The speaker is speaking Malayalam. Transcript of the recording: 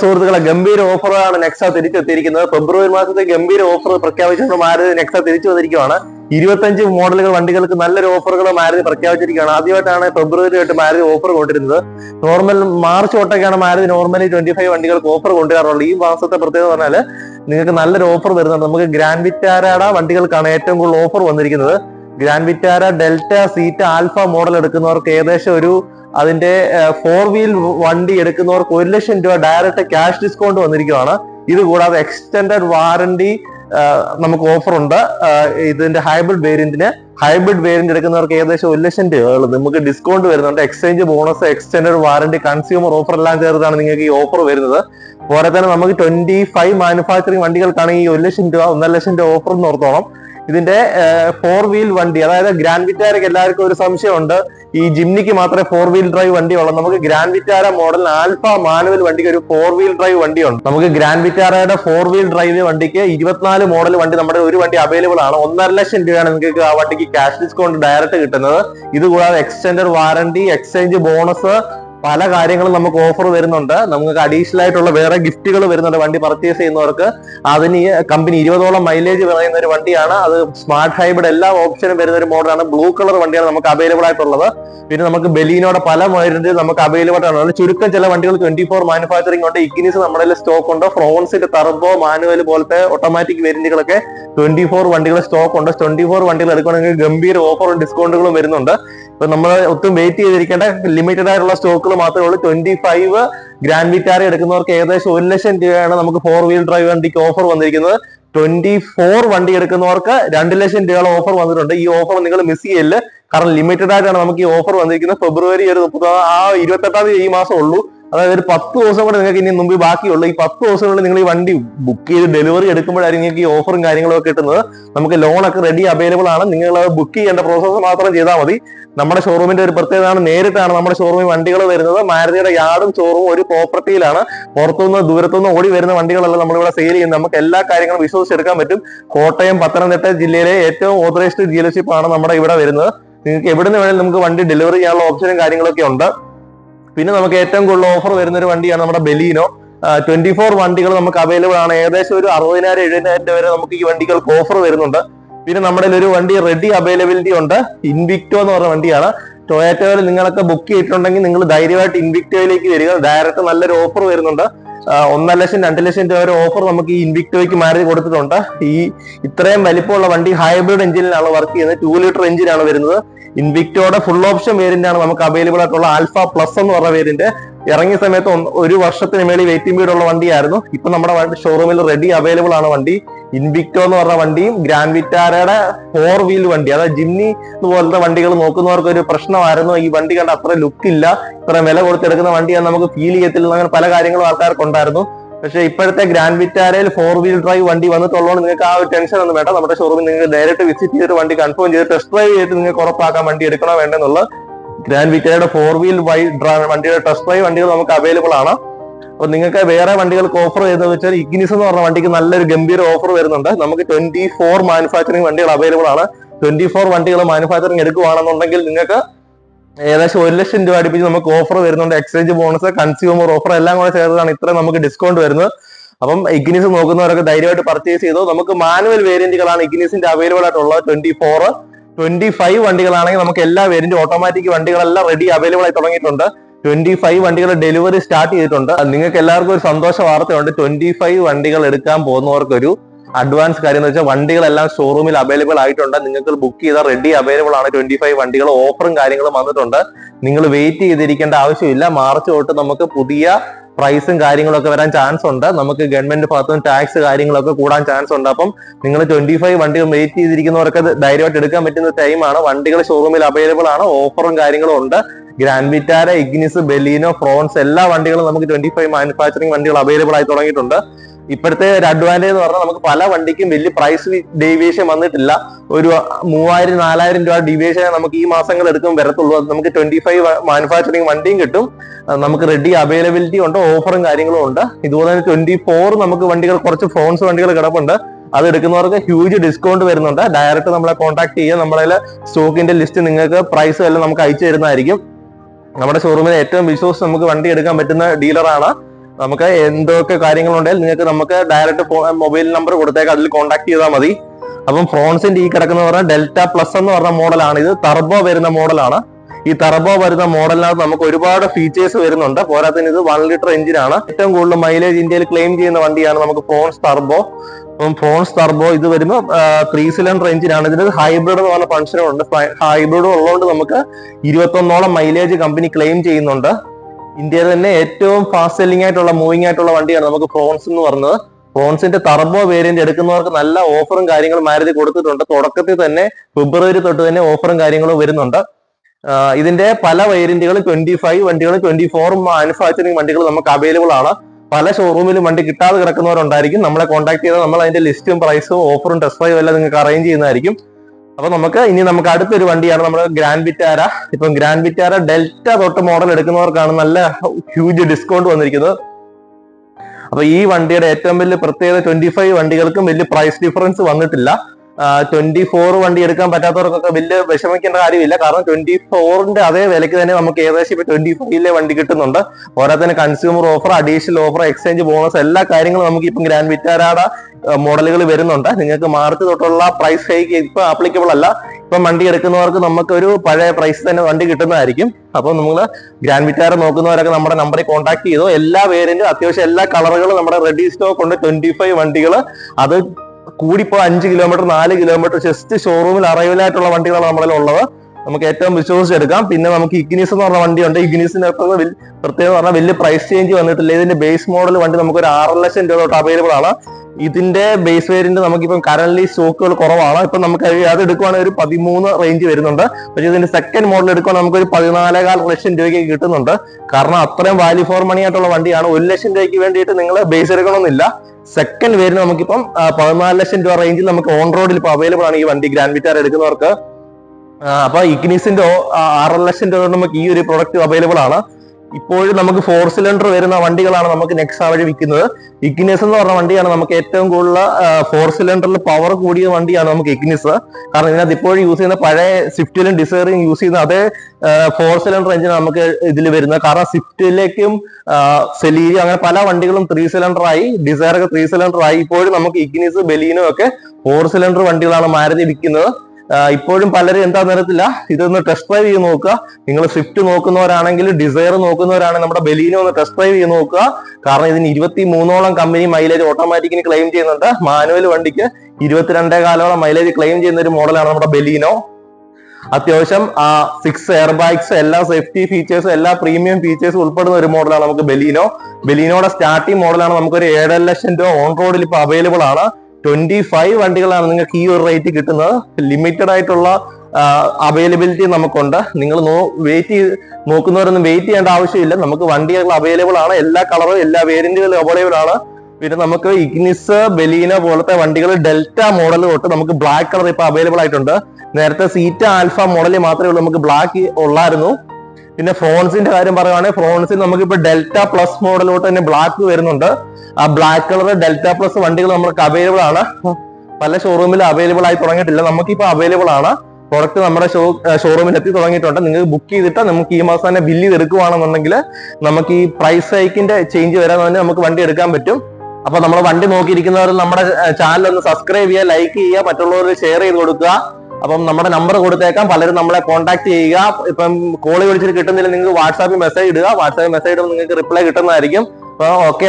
സുഹൃത്തുക്കളെ. ഗംഭീര ഓഫറാണ് നെക്സ തിരിച്ചെത്തിയിരിക്കുന്നത്. ഫെബ്രുവരി മാസത്തെ ഗംഭീര ഓഫർ പ്രഖ്യാപിച്ചുകൊണ്ട് മാരുതി നെക്സ തിരിച്ചു വന്നിരിക്കുകയാണ്. ഇരുപത്തഞ്ച് മോഡലുകൾ വണ്ടികൾക്ക് നല്ലൊരു ഓഫറുകൾ മാരുതി പ്രഖ്യാപിച്ചിരിക്കുകയാണ്. ആദ്യമായിട്ടാണ് ഫെബ്രുവരി ആയിട്ട് മാരുതി ഓഫർ കൊണ്ടിരുന്നത്. നോർമൽ മാർച്ച് തൊട്ടൊക്കെയാണ് മാരുതി നോർമലി ട്വന്റി ഫൈവ് വണ്ടികൾക്ക് ഓഫർ കൊണ്ടുവരാറുള്ളത്. ഈ മാസത്തെ പ്രത്യേകത പറഞ്ഞാൽ നിങ്ങൾക്ക് നല്ലൊരു ഓഫർ വരുന്നുണ്ട്. നമുക്ക് ഗ്രാൻഡ് വിറ്റാരാട വണ്ടികൾക്കാണ് ഏറ്റവും കൂടുതൽ ഓഫർ വന്നിരിക്കുന്നത്. Grand Vitara delta zeta alpha model എടുക്കുന്നവർക്ക് ഏകദേശം ഒരു അതിന്റെ ഫോർ വീൽ വണ്ടി എടുക്കുന്നവർക്ക് ഒരു ലക്ഷം രൂപ ഡയറക്റ്റ് ക്യാഷ് ഡിസ്കൗണ്ട് വന്നിരിക്കുകയാണ് ഇത് കൂടാതെ എക്സ്റ്റൻഡഡ് വാറണ്ടി നമുക്ക് ഓഫർ ഉണ്ട്. ഇതിന്റെ ഹൈബ്രിഡ് വേരിയന്റിന് ഹൈബ്രിഡ് വേരിയന്റ് എടുക്കുന്നവർക്ക് ഏകദേശം ഒരു ലക്ഷം രൂപകൾ നമുക്ക് ഡിസ്കൗണ്ട് വരുന്നുണ്ട്. Exchange bonus extended warranty consumer offer എല്ലാം ചേർത്താണ് നിങ്ങൾക്ക് ഈ ഓഫർ വരുന്നത്. പോലെ തന്നെ നമുക്ക് ട്വന്റി ഫൈവ് മാനുഫാക്ചറിങ് വണ്ടികൾക്കാണെങ്കിൽ ഈ ഒരു ലക്ഷം രൂപ ഒന്നര ലക്ഷം രൂപ ഓഫർ എന്ന് ഓർത്തോളം ഇതിന്റെ ഫോർ വീൽ വണ്ടി അതായത് ഗ്രാൻഡ് വിറ്റാരക്ക് എല്ലാവർക്കും ഒരു സംശയമുണ്ട്. ഈ ജിംനിക്ക് മാത്രമേ ഫോർ വീൽ ഡ്രൈവ് വണ്ടി ഉള്ളൂ നമുക്ക് grand Vitara model alpha manual വണ്ടിക്ക് ഒരു ഫോർ വീൽ ഡ്രൈവ് വണ്ടി ഉണ്ട് നമുക്ക് ഗ്രാൻഡ് വിറ്റാരയുടെ ഫോർ വീൽ ഡ്രൈവ് വണ്ടിക്ക് ഇരുപത്തിനാല് മോഡൽ വണ്ടി നമ്മുടെ ഒരു വണ്ടി അവൈലബിൾ ആണ്. ഒന്നര ലക്ഷം രൂപയാണ് നിങ്ങൾക്ക് ആ വണ്ടിക്ക് ക്യാഷ് ഡിസ്കൗണ്ട് ഡയറക്റ്റ് കിട്ടുന്നത്. ഇത് കൂടാതെ എക്സ്റ്റൻഡഡ് വാറണ്ടി എക്സ്ചേഞ്ച് ബോണസ് പല കാര്യങ്ങളും നമുക്ക് ഓഫർ വരുന്നുണ്ട്. നമുക്ക് അഡീഷണൽ ആയിട്ടുള്ള വേറെ ഗിഫ്റ്റുകൾ വരുന്നുണ്ട് വണ്ടി പർച്ചേസ് ചെയ്യുന്നവർക്ക്. അതിന് കമ്പനി ഇരുപതോളം മൈലേജ് പറയുന്ന ഒരു വണ്ടിയാണ്. അത് സ്മാർട്ട് ഹൈബ്രിഡ് എല്ലാ ഓപ്ഷനും വരുന്ന ഒരു മോഡലാണ് ബ്ലൂ കളർ വണ്ടിയാണ് നമുക്ക് അവൈലബിൾ ആയിട്ടുള്ളത്. പിന്നെ നമുക്ക് ബെലീനോടെ പല വേരിയന്റ് നമുക്ക് അവൈലബിൾ ആണ്. ചുരുക്കം ചില വണ്ടികൾ ട്വന്റി ഫോർ മാനുഫാക്ചറിംഗ് ഉണ്ട്. ഇഗ്നിസ് നമ്മുടെ സ്റ്റോക്ക് ഉണ്ട്. ഫ്രോൺസിന്റെ ടർബോ മാനുവൽ പോലത്തെ ഓട്ടോമാറ്റിക് വേരിയന്റുകളൊക്കെ ട്വന്റി ഫോർ വണ്ടികൾ സ്റ്റോക്ക് ഉണ്ട്. ട്വന്റി ഫോർ വണ്ടികൾ എടുക്കുകയാണെങ്കിൽ ഗംഭീര ഓഫറും ഡിസ്കൗണ്ടുകളും വരുന്നുണ്ട്. ഇപ്പൊ നമ്മൾ ഒട്ടും വെയിറ്റ് ചെയ്തിരിക്കേണ്ട ലിമിറ്റഡ് ആയിട്ടുള്ള സ്റ്റോക്കുകൾ മാത്രമേ ഉള്ളൂ. ട്വന്റി ഫൈവ് ഗ്രാൻഡ് വിറ്റാറി എടുക്കുന്നവർക്ക് ഏകദേശം ഒരു ലക്ഷം രൂപയാണ് നമുക്ക് ഫോർ വീൽ ഡ്രൈവ് വണ്ടിക്ക് ഓഫർ വന്നിരിക്കുന്നത്. ട്വന്റി ഫോർ വണ്ടി എടുക്കുന്നവർക്ക് രണ്ട് ലക്ഷം രൂപയുടെ ഓഫർ വന്നിട്ടുണ്ട്. ഈ ഓഫർ നിങ്ങൾ മിസ് ചെയ്യല്ല. കാരണം ലിമിറ്റഡ് ആയിട്ടാണ് നമുക്ക് ഈ ഓഫർ വന്നിരിക്കുന്നത്. ഫെബ്രുവരി ഒരു മുപ്പത് ആ ഇരുപത്തെട്ടാം തീയതി ഈ മാസം ഉള്ളൂ. അതായത് ഒരു പത്ത് ദിവസം കൂടെ നിങ്ങൾക്ക് ഇനി മുമ്പ് ബാക്കിയുള്ളൂ. ഈ പത്ത് ദിവസങ്ങളിൽ നിങ്ങൾ ഈ വണ്ടി ബുക്ക് ചെയ്ത് ഡെലിവറി എടുക്കുമ്പോഴായിരിക്കും നിങ്ങൾക്ക് ഈ ഓഫറും കാര്യങ്ങളും ഒക്കെ കിട്ടുന്നത്. നമുക്ക് ലോണൊക്കെ റെഡി അവൈലബിൾ ആണ്. നിങ്ങൾ ബുക്ക് ചെയ്യേണ്ട പ്രോസസ്സ് മാത്രം ചെയ്താൽ മതി. നമ്മുടെ ഷോറൂമിന്റെ ഒരു പ്രത്യേകതയാണ് നേരിട്ടാണ് നമ്മുടെ ഷോറൂമിൽ വണ്ടികൾ വരുന്നത്. മാരുതിയുടെ യാർഡും ഷോറൂമും ഒരു പ്രോപ്പർട്ടിയിലാണ് പുറത്തുനിന്ന് ദൂരത്തുനിന്ന് ഓടി വരുന്ന വണ്ടികളെല്ലാം നമ്മളിവിടെ സെയിൽ ചെയ്യുന്നത് നമുക്ക് എല്ലാ കാര്യങ്ങളും വിശ്വസിച്ചെടുക്കാൻ പറ്റും. കോട്ടയം പത്തനംതിട്ട ജില്ലയിലെ ഏറ്റവും ഓതറൈസ്ഡ് ഡീലർഷിപ്പ് ആണ് നമ്മുടെ ഇവിടെ വരുന്നത്. നിങ്ങൾക്ക് എവിടെ നിന്ന് വേണമെങ്കിലും നമുക്ക് വണ്ടി ഡെലിവറി ചെയ്യാനുള്ള ഓപ്ഷനും കാര്യങ്ങളൊക്കെ ഉണ്ട്. പിന്നെ നമുക്ക് ഏറ്റവും കൂടുതൽ ഓഫർ വരുന്ന ഒരു വണ്ടിയാണ് നമ്മുടെ ബെലീനോ. ട്വന്റി ഫോർ വണ്ടികൾ നമുക്ക് അവൈലബിൾ ആണ്. ഏകദേശം ഒരു അറുപതിനായിരം എഴുപതിനായിരം രൂപ വരെ നമുക്ക് ഈ വണ്ടികൾക്ക് ഓഫർ വരുന്നുണ്ട്. പിന്നെ നമ്മുടെ ഒരു വണ്ടി റെഡി അവൈലബിലിറ്റി ഉണ്ട്. ഇൻവിക്റ്റോ എന്ന് പറഞ്ഞ വണ്ടിയാണ്. ടൊയാറ്റോയിൽ നിങ്ങളൊക്കെ ബുക്ക് ചെയ്തിട്ടുണ്ടെങ്കിൽ നിങ്ങൾ ധൈര്യമായിട്ട് ഇൻവിക്ടോയിലേക്ക് വരിക. ഡയറക്റ്റ് നല്ലൊരു ഓഫർ വരുന്നുണ്ട്. ഒന്നര ലക്ഷം രണ്ട് ലക്ഷം രൂപ വരെ ഓഫർ നമുക്ക് ഈ ഇൻവിക്ടോയ്ക്ക് മാറി കൊടുത്തിട്ടുണ്ട്. ഈ ഇത്രയും വലിപ്പമുള്ള വണ്ടി ഹൈബ്രിഡ് എഞ്ചിനിലാണ് വർക്ക് ചെയ്യുന്നത്. ടു ലിറ്റർ എഞ്ചിനാണ് വരുന്നത്. ഇൻവിക്ടോയുടെ ഫുൾ ഓപ്ഷൻ വേരിയന്റ് ആണ് നമുക്ക് അവൈലബിൾ ആയിട്ടുള്ള ആൽഫ പ്ലസ് എന്ന് പറഞ്ഞ വേരിയന്റ് ഇറങ്ങിയ സമയത്ത് ഒരു വർഷത്തിന് മേളിൽ വെയിറ്റിംഗ് പീരീഡ് ഉള്ള വണ്ടിയായിരുന്നു. ഇപ്പൊ നമ്മുടെ ഷോറൂമിൽ റെഡി അവൈലബിൾ ആണ് വണ്ടി. ഇൻവിക്ടോ എന്ന് പറഞ്ഞ വണ്ടിയും ഗ്രാൻഡ് വിറ്റാരയുടെ ഫോർ വീൽ വണ്ടി. അതായത് ജിംനി പോലത്തെ വണ്ടികൾ നോക്കുന്നവർക്ക് ഒരു പ്രശ്നമായിരുന്നു. ഈ വണ്ടി കണ്ട അത്ര ലുക്ക് ഇല്ല. ഇത്ര വില കൊടുത്തെടുക്കുന്ന വണ്ടിയാണ് നമുക്ക് ഫീൽ ചെയ്യത്തില്ല. അങ്ങനെ പല കാര്യങ്ങളും ആൾക്കാർക്ക് ഉണ്ടായിരുന്നു. പക്ഷേ ഇപ്പോഴത്തെ ഗ്രാൻഡ് വിറ്റാരയിൽ ഫോർ വീൽ ഡ്രൈവ് വണ്ടി വന്നിട്ടുള്ളതുകൊണ്ട് നിങ്ങൾക്ക് ആ ഒരു ടെൻഷൻ ഒന്നും വേണ്ട. നമ്മുടെ ഷോറൂമിൽ നിങ്ങൾക്ക് ഡയറക്റ്റ് വിസിറ്റ് ചെയ്തിട്ട് വണ്ടി കൺഫേം ചെയ്ത് ടെസ്റ്റ് ഡ്രൈവ് ചെയ്തിട്ട് നിങ്ങൾക്ക് ഉറപ്പാക്കാൻ വണ്ടി എടുക്കണോ വേണ്ടെന്നുള്ള ഗ്രാൻഡ് വിറ്റയുടെ ഫോർ വീൽ വൈ വണ്ടിയുടെ ടെസ്റ്റ് ഡ്രൈവ് വണ്ടികൾ നമുക്ക് അവൈലബിൾ ആണ്. അപ്പൊ നിങ്ങൾക്ക് വേറെ വണ്ടികൾക്ക് ഓഫർ ചെയ്തെന്ന് വെച്ചാൽ ഇഗ്നിസ് എന്ന് പറഞ്ഞ വണ്ടിക്ക് നല്ലൊരു ഗംഭീര ഓഫർ വരുന്നുണ്ട്. നമുക്ക് ട്വന്റി ഫോർ മാനുഫാക്ചറിംഗ് വണ്ടികൾ അവൈലബിൾ ആണ്. ട്വന്റി ഫോർ വണ്ടികൾ മാനുഫാക്ചറിംഗ് എടുക്കുകയാണെന്നുണ്ടെങ്കിൽ നിങ്ങൾക്ക് ഏകദേശം ഒരു ലക്ഷം രൂപ അടുപ്പിച്ച് നമുക്ക് ഓഫർ വരുന്നുണ്ട്. എക്സ്ചേഞ്ച് ബോണസ് കൺസ്യൂമർ ഓഫർ എല്ലാം കൂടെ ചേർന്നതാണ് ഇത്ര നമുക്ക് ഡിസ്കൗണ്ട് വരുന്നത്. അപ്പം ഇഗ്നിസ് നോക്കുന്നവരൊക്കെ ധൈര്യമായിട്ട് പർച്ചേസ് ചെയ്തു. നമുക്ക് മാനുവൽ വേരിയന്റുകളാണ് ഇഗ്നിസിന്റെ അവൈലബിൾ ആയിട്ടുള്ളത്. ട്വന്റി ഫോർ ട്വന്റി ഫൈവ് വണ്ടികളാണെങ്കിൽ നമുക്ക് എല്ലാ വേരിയന്റ് ഓട്ടോമാറ്റിക് വണ്ടികളെല്ലാം റെഡി അവൈലബിൾ ആയി തുടങ്ങിയിട്ടുണ്ട്. ട്വന്റി ഫൈവ് വണ്ടികൾ ഡെലിവറി സ്റ്റാർട്ട് ചെയ്തിട്ടുണ്ട് നിങ്ങൾക്ക് എല്ലാവർക്കും ഒരു സന്തോഷ വാർത്തയുണ്ട്. ട്വന്റി ഫൈവ് വണ്ടികൾ എടുക്കാൻ പോകുന്നവർക്കൊരു അഡ്വാൻസ് കാര്യം എന്ന് വെച്ചാൽ വണ്ടികളെല്ലാം ഷോറൂമിൽ അവൈലബിൾ ആയിട്ടുണ്ട്. നിങ്ങൾക്ക് ബുക്ക് ചെയ്താൽ റെഡി അവൈലബിൾ ആണ്. ട്വന്റി ഫൈവ് വണ്ടികൾ ഓഫറും കാര്യങ്ങളും വന്നിട്ടുണ്ട്. നിങ്ങൾ വെയിറ്റ് ചെയ്തിരിക്കേണ്ട ആവശ്യമില്ല. മാർച്ച് തൊട്ട് നമുക്ക് പുതിയ പ്രൈസും കാര്യങ്ങളൊക്കെ വരാൻ ചാൻസ് ഉണ്ട്. നമുക്ക് ഗവൺമെന്റ് ഭാഗത്തു നിന്ന് ടാക്സ് കാര്യങ്ങളൊക്കെ കൂടാൻ ചാൻസ് ഉണ്ട്. അപ്പം നിങ്ങൾ ട്വന്റി ഫൈവ് വണ്ടികൾ വെയിറ്റ് ചെയ്തിരിക്കുന്നവർക്ക് ധൈര്യമായിട്ട് എടുക്കാൻ പറ്റുന്ന ടൈമാണ് വണ്ടികൾ ഷോറൂമിൽ അവൈലബിൾ ആണ്. ഓഫറും കാര്യങ്ങളും ഉണ്ട്. Grand Vitara Ignis Baleno Fronx എല്ലാ വണ്ടികളും നമുക്ക് ട്വന്റി ഫൈവ് മാനുഫാക്ചറിംഗ് വണ്ടികൾ അവൈലബിൾ ആയി തുടങ്ങിയിട്ടുണ്ട്. ഇപ്പോഴത്തെ ഒരു അഡ്വാന്റേജ് എന്ന് പറഞ്ഞാൽ നമുക്ക് പല വണ്ടിക്കും വലിയ പ്രൈസ് ഡീവിയേഷൻ വന്നിട്ടില്ല. ഒരു മൂവായിരം നാലായിരം രൂപ ഡീവിയേഷൻ നമുക്ക് ഈ മാസങ്ങൾ എടുക്കും വരത്തുള്ളൂ. നമുക്ക് ട്വന്റി ഫൈവ് മാനുഫാക്ചറിങ് വണ്ടിയും കിട്ടും. നമുക്ക് റെഡി അവൈലബിലിറ്റി ഉണ്ട് ഓഫറും കാര്യങ്ങളും ഉണ്ട്. ഇതുപോലെ തന്നെ ട്വന്റി ഫോർ നമുക്ക് വണ്ടികൾ കുറച്ച് ഫോൺസ് വണ്ടികൾ കിടപ്പുണ്ട്. അത് എടുക്കുന്നവർക്ക് ഹ്യൂജ് ഡിസ്കൗണ്ട് വരുന്നുണ്ട്. ഡയറക്റ്റ് നമ്മളെ കോൺടാക്ട് ചെയ്യുക നമ്മളെ സ്റ്റോക്കിന്റെ ലിസ്റ്റ് നിങ്ങൾക്ക് പ്രൈസ് എല്ലാം നമുക്ക് അയച്ചു തരുന്നതായിരിക്കും. നമ്മുടെ ഷോറൂമിൽ ഏറ്റവും വിശ്വസിച്ച് നമുക്ക് വണ്ടി എടുക്കാൻ പറ്റുന്ന ഡീലറാണ് നമുക്ക് എന്തൊക്കെ കാര്യങ്ങളുണ്ടെങ്കിൽ നിങ്ങൾക്ക് നമുക്ക് ഡയറക്റ്റ് മൊബൈൽ നമ്പർ കൊടുത്തേക്ക്. അതിൽ കോൺടാക്ട് ചെയ്താൽ മതി. അപ്പം ഫ്രോൺസിന്റെ ഈ കിടക്കുന്ന പറഞ്ഞാൽ ഡെൽറ്റ പ്ലസ് എന്ന് പറഞ്ഞ മോഡലാണ്. ഇത് ടർബോ വരുന്ന മോഡലാണ്. ഈ ടർബോ വരുന്ന മോഡലിനകത്ത് നമുക്ക് ഒരുപാട് ഫീച്ചേഴ്സ് വരുന്നുണ്ട്. പോരാത്തതിന് ഇത് വൺ ലിറ്റർ എഞ്ചിനാണ് ഏറ്റവും കൂടുതൽ മൈലേജ് ഇന്ത്യയിൽ ക്ലെയിം ചെയ്യുന്ന വണ്ടിയാണ് നമുക്ക് ഫോൺസ് ടർബോ അപ്പം ഫോൺസ് ടർബോ ഇത് വരുമ്പോൾ ത്രീ സിലിണ്ടർ എഞ്ചിനാണ് ഇതിന് ഹൈബ്രിഡ് എന്ന് പറഞ്ഞ ഫംഗ്ഷനും ഉണ്ട്. ഹൈബ്രിഡ് ഉള്ളതുകൊണ്ട് നമുക്ക് ഇരുപത്തൊന്നോളം മൈലേജ് കമ്പനി ക്ലെയിം ചെയ്യുന്നുണ്ട്. ഇന്ത്യയിൽ തന്നെ ഏറ്റവും ഫാസ്റ്റ് സെല്ലിംഗ് ആയിട്ടുള്ള മൂവിംഗ് ആയിട്ടുള്ള വണ്ടിയാണ് നമുക്ക് ഫോൺസ് എന്ന് പറഞ്ഞത് ഫോൺസിന്റെ ടർബോ വേരിയന്റ് എടുക്കുന്നവർക്ക് നല്ല ഓഫറും കാര്യങ്ങളും മാരുതി കൊടുത്തിട്ടുണ്ട്. തുടക്കത്തിൽ തന്നെ ഫെബ്രുവരി തൊട്ട് തന്നെ ഓഫറും കാര്യങ്ങളും വരുന്നുണ്ട്. ഇതിന്റെ പല വേരിയന്റുകൾ ട്വന്റി ഫൈവ് വണ്ടികൾ ട്വന്റി ഫോർ മാനുഫാക്ചറിങ് വണ്ടികൾ നമുക്ക് അവൈലബിൾ ആണ്. പല ഷോറൂമിലും വണ്ടി കിട്ടാതെ കിടക്കുന്നവരുണ്ടായിരിക്കും. നമ്മളെ കോൺടാക്ട് ചെയ്താൽ നമ്മൾ അതിന്റെ ലിസ്റ്റും പ്രൈസും ഓഫറും ടെസ്റ്റ് ഡ്രൈവും എല്ലാം നിങ്ങൾക്ക് അറേഞ്ച് ചെയ്യുന്നതായിരിക്കും. അപ്പൊ നമുക്ക് ഇനി നമുക്ക് അടുത്തൊരു വണ്ടിയാണ് നമ്മുടെ ഗ്രാൻഡ് വിറ്റാര ഇപ്പം ഗ്രാൻഡ് വിറ്റാര ഡെൽറ്റ തൊട്ട് മോഡൽ എടുക്കുന്നവർക്കാണ് നല്ല ഹ്യൂജ് ഡിസ്കൗണ്ട് വന്നിരിക്കുന്നത്. അപ്പൊ ഈ വണ്ടിയുടെ ഏറ്റവും വലിയ പ്രത്യേകത ട്വന്റി ഫൈവ് വണ്ടികൾക്കും വലിയ പ്രൈസ് ഡിഫറൻസ് വന്നിട്ടില്ല. ട്വന്റി ഫോർ വണ്ടി എടുക്കാൻ പറ്റാത്തവർക്കൊക്കെ വലിയ വിഷമിക്കേണ്ട കാര്യമില്ല. കാരണം ട്വന്റി ഫോറിന്റെ അതേ വിലയ്ക്ക് തന്നെ നമുക്ക് ഏകദേശം ഇപ്പൊ ട്വന്റി ഫൈവിലെ വണ്ടി കിട്ടുന്നുണ്ട്. പോരാത്തന്നെ consumer offer additional offer exchange bonus എല്ലാ കാര്യങ്ങളും നമുക്ക് ഇപ്പം ഗ്രാൻഡ് വിറ്റാരാട മോഡലുകൾ വരുന്നുണ്ട്. നിങ്ങൾക്ക് മാർച്ച് തൊട്ടുള്ള പ്രൈസ് ഹൈക്ക് ഇപ്പൊ ആപ്ലിക്കബിൾ അല്ല. ഇപ്പം വണ്ടി എടുക്കുന്നവർക്ക് നമുക്ക് ഒരു പഴയ പ്രൈസ് തന്നെ വണ്ടി കിട്ടുന്നതായിരിക്കും. അപ്പോൾ നമ്മൾ ഗ്രാൻഡ് വിറ്റാര നോക്കുന്നവരൊക്കെ നമ്മുടെ നമ്പറിൽ കോൺടാക്ട് ചെയ്തോ. എല്ലാ വേരിയന്റും അത്യാവശ്യം എല്ലാ കളറുകളും നമ്മുടെ റെഡി സ്റ്റോക്ക് ഉണ്ട്. ട്വന്റി ഫൈവ് വണ്ടികൾ അത് കൂടിപ്പോ അഞ്ച് കിലോമീറ്റർ നാല് കിലോമീറ്റർ ജസ്റ്റ് ഷോറൂമിൽ അറൈവലായിട്ടുള്ള വണ്ടികളാണ് നമ്മളിൽ ഉള്ളത്. നമുക്ക് ഏറ്റവും വിശ്വസിച്ചെടുക്കാം. പിന്നെ നമുക്ക് ഇഗ്നീസ് എന്ന് പറഞ്ഞ വണ്ടിയുണ്ട്. ഇഗ്നീസിന് പ്രത്യേകം പറഞ്ഞാൽ വലിയ പ്രൈസ് ചേഞ്ച് വന്നിട്ടില്ല. ഇതിന്റെ ബേസ് മോഡൽ വണ്ടി നമുക്ക് ഒരു ആറ് ലക്ഷം രൂപ തൊട്ട് അവൈലബിൾ ആണ്. ഇതിന്റെ ബേസ് വേരിയന്റ് നമുക്കിപ്പം കറന്റ് സ്റ്റോക്കുകൾ കുറവാണ്. ഇപ്പൊ നമുക്ക് അത് എടുക്കുവാണെങ്കിൽ ഒരു പതിമൂന്ന് റേഞ്ച് വരുന്നുണ്ട്. പക്ഷേ ഇതിന്റെ സെക്കൻഡ് മോഡൽ എടുക്കുവാണെങ്കിൽ നമുക്ക് ഒരു പതിനാലേകാൽ ലക്ഷം രൂപയ്ക്ക് കിട്ടുന്നുണ്ട്. കാരണം അത്രയും വാല്യൂ ഫോർ മണി ആയിട്ടുള്ള വണ്ടിയാണ്. ഒരു ലക്ഷം രൂപയ്ക്ക് വേണ്ടിയിട്ട് നിങ്ങൾ ബേസ് എടുക്കണമെന്നില്ല. സെക്കൻഡ് വേരിന് നമുക്കിപ്പം പതിനാല് ലക്ഷം രൂപ റേഞ്ചിൽ നമുക്ക് ഓൺ റോഡിൽ ഇപ്പോൾ അവൈലബിൾ ആണ് ഈ വണ്ടി. ഗ്രാൻഡ് വിറ്റാർ എടുക്കുന്നവർക്ക്. അപ്പൊ ഇഗ്നിസിന്റെ ആറര ലക്ഷം രൂപ നമുക്ക് ഈ ഒരു പ്രൊഡക്റ്റ് അവൈലബിൾ ആണ്. ഇപ്പോഴും നമുക്ക് ഫോർ സിലിണ്ടർ വരുന്ന വണ്ടികളാണ് നമുക്ക് നെക്സ വഴി വിൽക്കുന്നത്. ഇഗ്നിസ് എന്ന് പറഞ്ഞ വണ്ടിയാണ് നമുക്ക് ഏറ്റവും കൂടുതൽ ഫോർ സിലിണ്ടറിൽ പവർ കൂടിയ വണ്ടിയാണ് നമുക്ക് ഇഗ്നിസ് കാരണം ഇതിനകത്ത് ഇപ്പോഴും യൂസ് ചെയ്യുന്ന പഴയ സ്വിഫ്റ്റിലും ഡിസൈറിലും യൂസ് ചെയ്യുന്ന അതേ ഫോർ സിലിണ്ടർ എഞ്ചിൻ നമുക്ക് ഇതിൽ വരുന്നത്. കാരണം സ്വിഫ്റ്റിലേക്കും സെലീരി അങ്ങനെ പല വണ്ടികളും ത്രീ സിലിണ്ടർ ആയി ഡിസൈറൊക്കെ ത്രീ സിലിണ്ടർ ആയി. ഇപ്പോഴും നമുക്ക് ഇഗ്നിസ് ബെലീനോ ഒക്കെ ഫോർ സിലിണ്ടർ വണ്ടികളാണ് മാരുതി വിൽക്കുന്നത്. ഇപ്പോഴും പലരും എന്താ നിരത്തില്ല ഇതൊന്ന് ടെസ്റ്റ് ഡ്രൈവ് ചെയ്ത് നോക്കുക. നിങ്ങൾ സ്വിഫ്റ്റ് നോക്കുന്നവരാണെങ്കിൽ ഡിസൈർ നോക്കുന്നവരാണെങ്കിൽ നമ്മുടെ ബെലീനോ ഒന്ന് ടെസ്റ്റ് ഡ്രൈവ് ചെയ്ത് നോക്കുക. കാരണം ഇതിന് ഇരുപത്തി മൂന്നോളം കമ്പനി മൈലേജ് ഓട്ടോമാറ്റിക്കിന് ക്ലെയിം ചെയ്യുന്നുണ്ട്. മാനുവൽ വണ്ടിക്ക് ഇരുപത്തിരണ്ടേ കാലോളം മൈലേജ് ക്ലെയിം ചെയ്യുന്ന ഒരു മോഡലാണ് നമ്മുടെ ബലീനോ. അത്യാവശ്യം ആ സിക്സ് എയർ ബാഗ്സ് എല്ലാ സേഫ്റ്റി ഫീച്ചേഴ്സും എല്ലാ പ്രീമിയം ഫീച്ചേഴ്സും ഉൾപ്പെടുന്ന ഒരു മോഡലാണ് നമുക്ക് ബലീനോ. ബെലീനോയുടെ സ്റ്റാർട്ടിംഗ് മോഡലാണ് നമുക്കൊരു ഏഴര ലക്ഷം രൂപ ഓൺ റോഡിൽ ഇപ്പൊ അവൈലബിൾ ആണ്. ട്വന്റി ഫൈവ് വണ്ടികളാണ് നിങ്ങൾക്ക് ഈ ഒരു റേറ്റ് കിട്ടുന്നത്. ലിമിറ്റഡ് ആയിട്ടുള്ള അവൈലബിലിറ്റി നമുക്കുണ്ട്. നിങ്ങൾ നോ വെയിറ്റ് ചെയ്ത് നോക്കുന്നവരൊന്നും വെയിറ്റ് ചെയ്യേണ്ട ആവശ്യമില്ല. നമുക്ക് വണ്ടികൾ അവൈലബിൾ ആണ്. എല്ലാ കളറും എല്ലാ വേരിയന്റുകളും അവൈലബിൾ ആണ്. പിന്നെ നമുക്ക് ഇഗ്നിസ് ബലീന പോലത്തെ വണ്ടികൾ ഡെൽറ്റ മോഡൽ തൊട്ട് നമുക്ക് ബ്ലാക്ക് കളർ ഇപ്പൊ അവൈലബിൾ ആയിട്ടുണ്ട്. നേരത്തെ സീറ്റ ആൽഫ മോഡൽ മാത്രമേ ഉള്ളൂ നമുക്ക് ബ്ലാക്ക് ഉള്ളായിരുന്നു. പിന്നെ ഫ്രോൺസിന്റെ കാര്യം പറയുവാണെങ്കിൽ ഫ്രോൺസിൽ നമുക്കിപ്പോ ഡെൽറ്റ പ്ലസ് മോഡലോട്ട് തന്നെ ബ്ലാക്ക് വരുന്നുണ്ട്. ആ ബ്ലാക്ക് കളർ ഡെൽറ്റ പ്ലസ് വണ്ടികൾ നമുക്ക് അവൈലബിൾ ആണ്. പല ഷോറൂമിൽ അവൈലബിൾ ആയി തുടങ്ങിയിട്ടില്ല. നമുക്കിപ്പോ അവൈലബിൾ ആണ്. പ്രൊഡക്റ്റ് നമ്മുടെ ഷോ ഷോറൂമിൽ എത്തി തുടങ്ങിയിട്ടുണ്ട്. നിങ്ങൾക്ക് ബുക്ക് ചെയ്തിട്ട് നമുക്ക് ഈ മാസം തന്നെ ബില്ല് എടുക്കുവാണെന്നുണ്ടെങ്കിൽ നമുക്ക് ഈ പ്രൈസ് ഹൈക്കിന്റെ ചേഞ്ച് വരാൻ തന്നെ നമുക്ക് വണ്ടി എടുക്കാൻ പറ്റും. അപ്പൊ നമ്മൾ വണ്ടി നോക്കിയിരിക്കുന്നവർ നമ്മുടെ ചാനൽ ഒന്ന് സബ്സ്ക്രൈബ് ചെയ്യുക ലൈക്ക് ചെയ്യുക മറ്റുള്ളവർ ഷെയർ ചെയ്ത് കൊടുക്കുക. അപ്പം നമ്മുടെ നമ്പർ കൊടുത്തേക്കാം. പലരും നമ്മളെ കോൺടാക്ട് ചെയ്യുക. ഇപ്പം കോൾ വിളിച്ചിട്ട് കിട്ടുന്നില്ല. നിങ്ങൾക്ക് വാട്സാപ്പിൽ മെസ്സേജ് ഇടുക. വാട്സാപ്പിൽ മെസ്സേജ് ഇടുമ്പോൾ നിങ്ങൾക്ക് റിപ്ലൈ കിട്ടുന്നതായിരിക്കും. അപ്പൊ ഓക്കെ